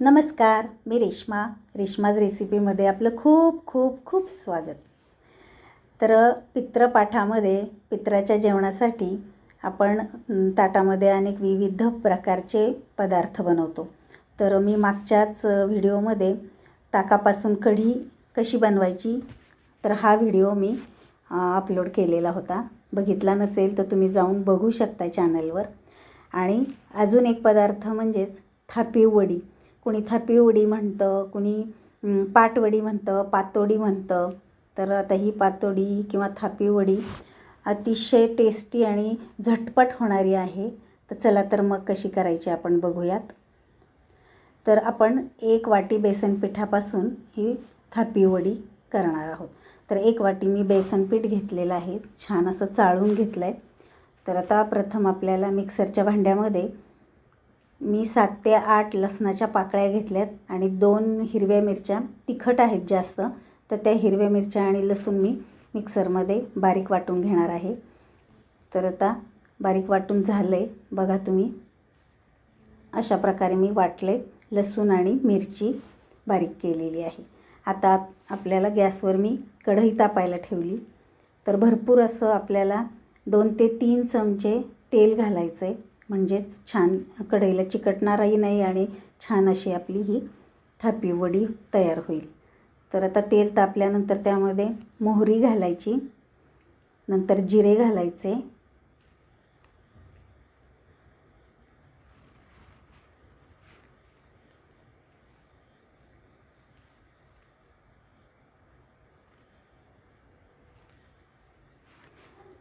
नमस्कार मी रेश्मा. रेश्माज रेसिपीमध्ये आपलं खूप खूप खूप स्वागत. तर पित्रपाठामध्ये पित्राच्या जेवणासाठी आपण ताटामध्ये अनेक विविध प्रकारचे पदार्थ बनवतो. तर मी मागच्याच व्हिडिओमध्ये ताकापासून कढी कशी बनवायची तर हा व्हिडिओ मी अपलोड केलेला होता. बघितला नसेल तर तुम्ही जाऊन बघू शकता चॅनलवर आणि अजून एक पदार्थ म्हणजेच थापी वडी कुणी थापीवडी म्हणतं कुणी पाटवडी म्हणतं पातोडी म्हणतं. तर आता ही पातोडी किंवा थापी वडी अतिशय टेस्टी आणि झटपट होणारी आहे. तर चला तर मग कशी करायची आपण बघूयात. तर आपण एक वाटी बेसन पिठापासून ही थापी वडी करणार आहोत. तर एक वाटी मी बेसन पीठ घेतलेलं आहे. छान असं चाळून घेतलं आहे तर आता प्रथम आपल्याला मिक्सरच्या भांड्यामध्ये मी सात ते आठ लसणाच्या पाकळ्या घेतल्यात आणि दोन हिरव्या मिरच्या तिखट आहेत जास्त तर त्या हिरव्या मिरच्या आणि लसूण मी मिक्सरमध्ये बारीक वाटून घेणार आहे. तर आता बारीक वाटून झालं आहे बघा तुम्ही. अशा प्रकारे मी वाटले लसूण आणि मिरची बारीक केलेली आहे. आता आपल्याला गॅसवर मी कढई तापायला ठेवली. तर भरपूर असं आपल्याला दोन ते तीन चमचे तेल घालायचं आहे म्हणजेच छान कढईला चिकटणारही नाही आणि छान अशी आपली ही थापी वडी तयार होईल. तर आता तेल तापल्यानंतर त्यामध्ये मोहरी घालायची नंतर जिरे घालायचे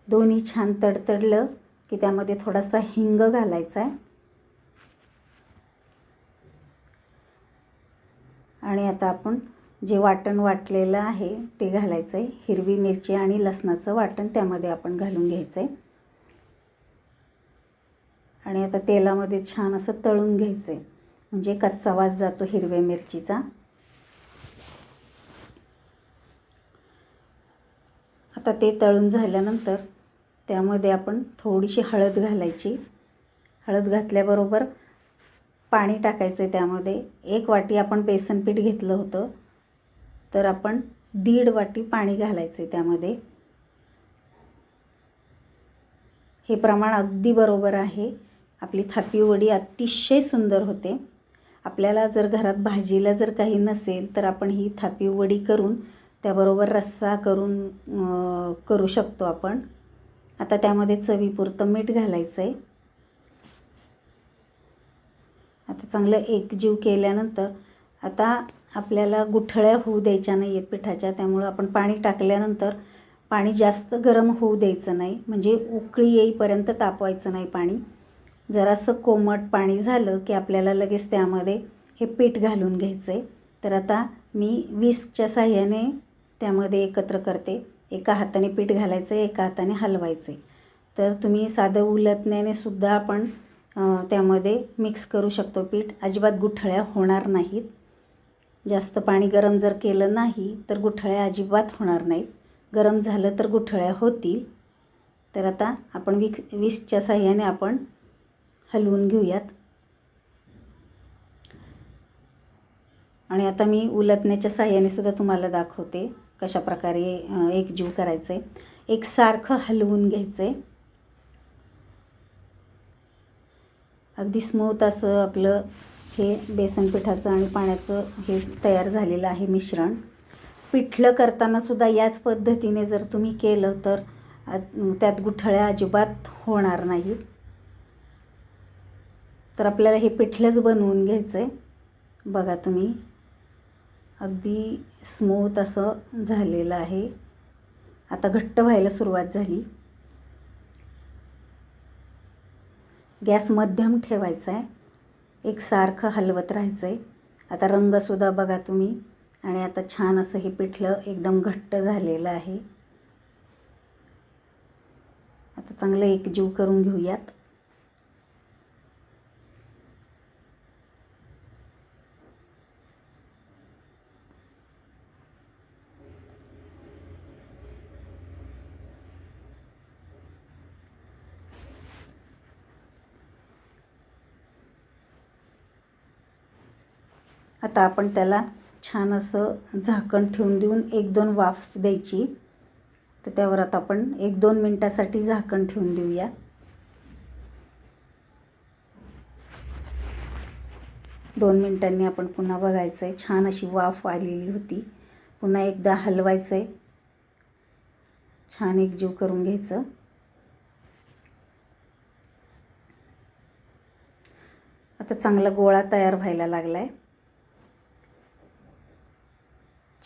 दोन्ही छान तडतडलं की त्यामध्ये थोडासा हिंग घालायचा आहे. आणि आता आपण जे वाटण वाटलेलं आहे ते घालायचं आहे. हिरवी मिरची आणि लसणाचं वाटण त्यामध्ये आपण घालून घ्यायचं आहे आणि आता तेलामध्ये छान असं तळून घ्यायचं आहे म्हणजे कच्चा वास जातो हिरव्या मिरचीचा. आता ते तळून झाल्यानंतर त्यामध्ये आपण थोडीशी हळद घालायची. हळद घातल्याबरोबर पाणी टाकायचं आहे त्यामध्ये. एक वाटी आपण बेसनपीठ घेतलं होतं. तर आपण दीड वाटी पाणी घालायचं आहे त्यामध्ये. हे प्रमाण अगदी बरोबर आहे. आपली थापी वडी अतिशय सुंदर होते. आपल्याला जर घरात भाजीला जर काही नसेल तर आपण ही थापी वडी करून त्याबरोबर रस्सा करून करू शकतो आपण. आता त्यामध्ये चवीपुरतं मीठ घालायचं आहे आता चांगलं एकजीव केल्यानंतर आता आपल्याला गुठळ्या होऊ द्यायच्या नाही आहेत पिठाच्या त्यामुळं आपण पाणी टाकल्यानंतर पाणी जास्त गरम होऊ द्यायचं नाही. म्हणजे उकळी येईपर्यंत तापवायचं नाही पाणी. जरासं कोमट पाणी झालं की आपल्याला लगेच त्यामध्ये हे पीठ घालून घ्यायचं आहे तर आता मी विस्कच्या साह्याने त्यामध्ये एकत्र करते. एका हाताने पीठ घालायचं आहे एका हाताने हलवायचं. आहे तर तुम्ही साधं उलटण्याने सुद्धा आपण त्यामध्ये मिक्स करू शकतो पीठ. अजिबात गुठळ्या होणार नाहीत. जास्त पाणी गरम जर केलं नाही तर गुठळ्या अजिबात होणार नाहीत. गरम झालं तर गुठळ्या होतील. तर आता आपण विक विसच्या साह्याने आपण हलवून घेऊयात. आणि आता मी उलटण्याच्या साह्याने सुद्धा तुम्हाला दाखवते. कशा प्रकारे एकजीव करायचं. आहे एकसारखं हलवून घ्यायचं. आहे अगदी स्मूथ असं आपलं हे बेसन पिठाचं आणि पाण्याचं हे तयार झालेलं आहे मिश्रण. पिठलं करताना सुद्धा याच पद्धतीने जर तुम्ही केलं तर त्यात गुठळ्या अजिबात होणार नाहीत तर आपल्याला हे पिठलंच बनवून घ्यायचं आहे बघा तुम्ही. अगदी स्मूथ असं झालेलं आहे. आता घट्ट व्हायला सुरुवात झाली. गॅस मध्यम ठेवायचा आहे. एकसारखं हलवत राहायचं आहे आता रंगसुद्धा बघा तुम्ही. आणि आता छान असं हे पिठलं एकदम घट्ट झालेलं आहे. आता चांगलं एकजीव करून घेऊयात. आता आपण त्याला छान असं झाकण ठेवून देऊन एक दोन वाफ द्यायची. तर त्यावर आता आपण एक दोन मिनटासाठी झाकण ठेवून देऊया. दोन मिनटांनी आपण पुन्हा बघायचं आहे छान अशी वाफ आलेली होती. पुन्हा एकदा हलवायचं आहे छान एकजीव करून घ्यायचं. आता चांगला गोळा तयार व्हायला लागला आहे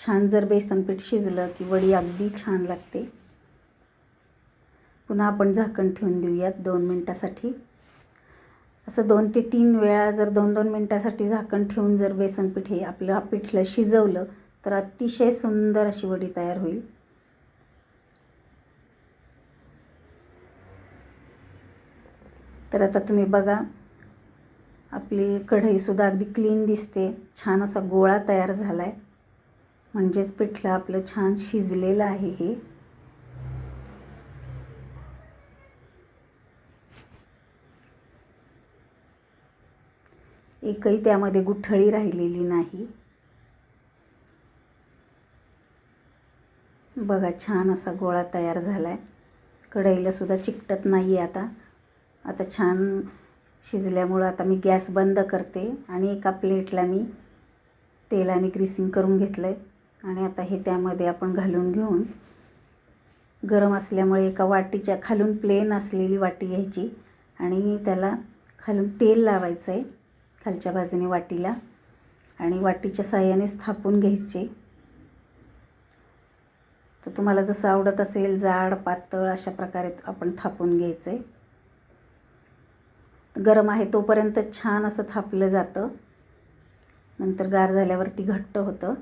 छान जर बेसनपीठ शिजलं की वडी अगदी छान लागते. पुन्हा आपण झाकण ठेवून देऊयात दोन मिनटासाठी. असं दोन ते तीन वेळा जर दोन दोन मिनटासाठी झाकण ठेवून जर बेसनपीठ हे आपलं पिठलं शिजवलं तर अतिशय सुंदर अशी वडी तयार होईल. तर आता तुम्ही बघा आपली कढईसुद्धा अगदी क्लीन दिसते. छान असा गोळा तयार झाला आहे म्हणजेच पिठलं आपलं छान शिजलेलं आहे हे. एकही त्यामध्ये गुठळी राहिलेली नाही. बघा छान असा गोळा तयार झाला आहे कढईला सुद्धा चिकटत नाही आहे आता. आता छान शिजल्यामुळं आता मी गॅस बंद करते आणि एका प्लेटला मी तेलाने ग्रीसिंग करून घेतलं आहे आणि आता हे त्यामध्ये आपण घालून घेऊन गरम असल्यामुळे एका वाटीच्या खालून प्लेन असलेली वाटी घ्यायची आणि त्याला खालून तेल लावायचं आहे खालच्या बाजूने वाटीला आणि वाटीच्या साह्याने थापून घ्यायचे. तर तुम्हाला जसं आवडत असेल जाड पातळ अशा प्रकारे आपण थापून घ्यायचं आहे गरम आहे तोपर्यंत छान असं थापलं जातं. नंतर गार झाल्यावरती घट्ट होतं.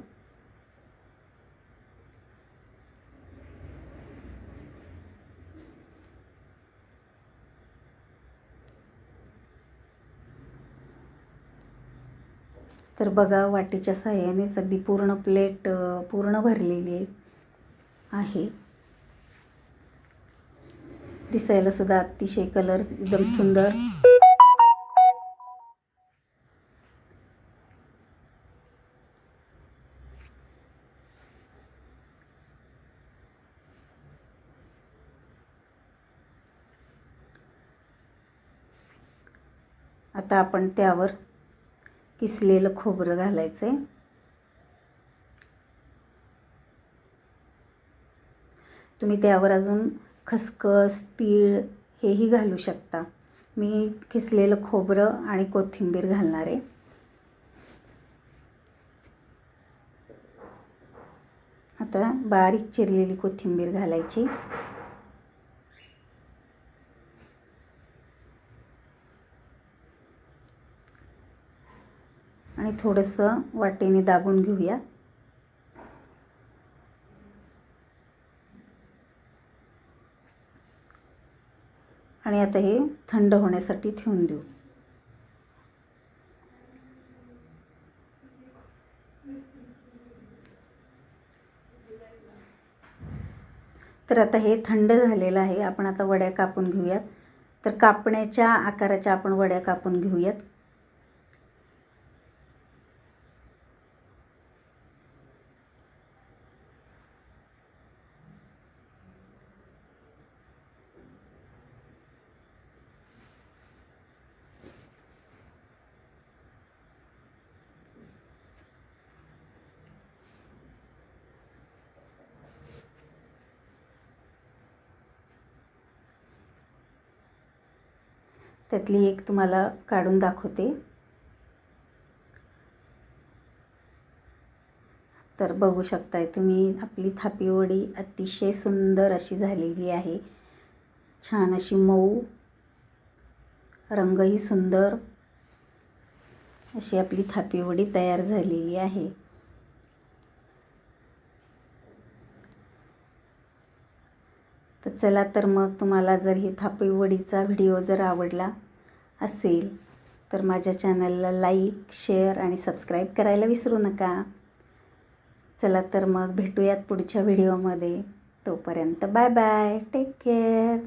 तर बघा वाटीच्या साह्यानेच अगदी पूर्ण प्लेट पूर्ण भरलेली आहे. दिसायला सुद्धा अतिशय कलर एकदम सुंदर. आता आपण त्यावर किसलेलं खोबरं घालायचं आहे तुम्ही त्यावर अजून खसखस तीळ हेही घालू शकता. मी किसलेलं खोबरं आणि कोथिंबीर घालणार आहे. आता बारीक चिरलेली कोथिंबीर घालायची. आणि थोडंसं वाटेने दाबून घेऊया. आणि आता हे थंड होण्यासाठी ठेवून देऊ. तर आता हे थंड झालेलं आहे. आपण आता वड्या कापून घेऊयात. तर कापण्याच्या आकाराच्या आपण वड्या कापून घेऊयात. त्यातली एक तुम्हाला काढून दाखवते. तर बघू शकताय तुम्ही आपली थापीवडी अतिशय सुंदर अशी झालेली आहे. छान अशी मऊ रंगही सुंदर अशी आपली थापीवडी तयार झालेली आहे. तर चला तर मग तुम्हाला जर ही थापी वडीचा व्हिडिओ जर आवडला असेल तर माझ्या चॅनलला लाईक शेअर आणि सबस्क्राईब करायला विसरू नका. चला तर मग भेटूयात पुढच्या व्हिडिओमध्ये. तोपर्यंत बाय बाय. Take care.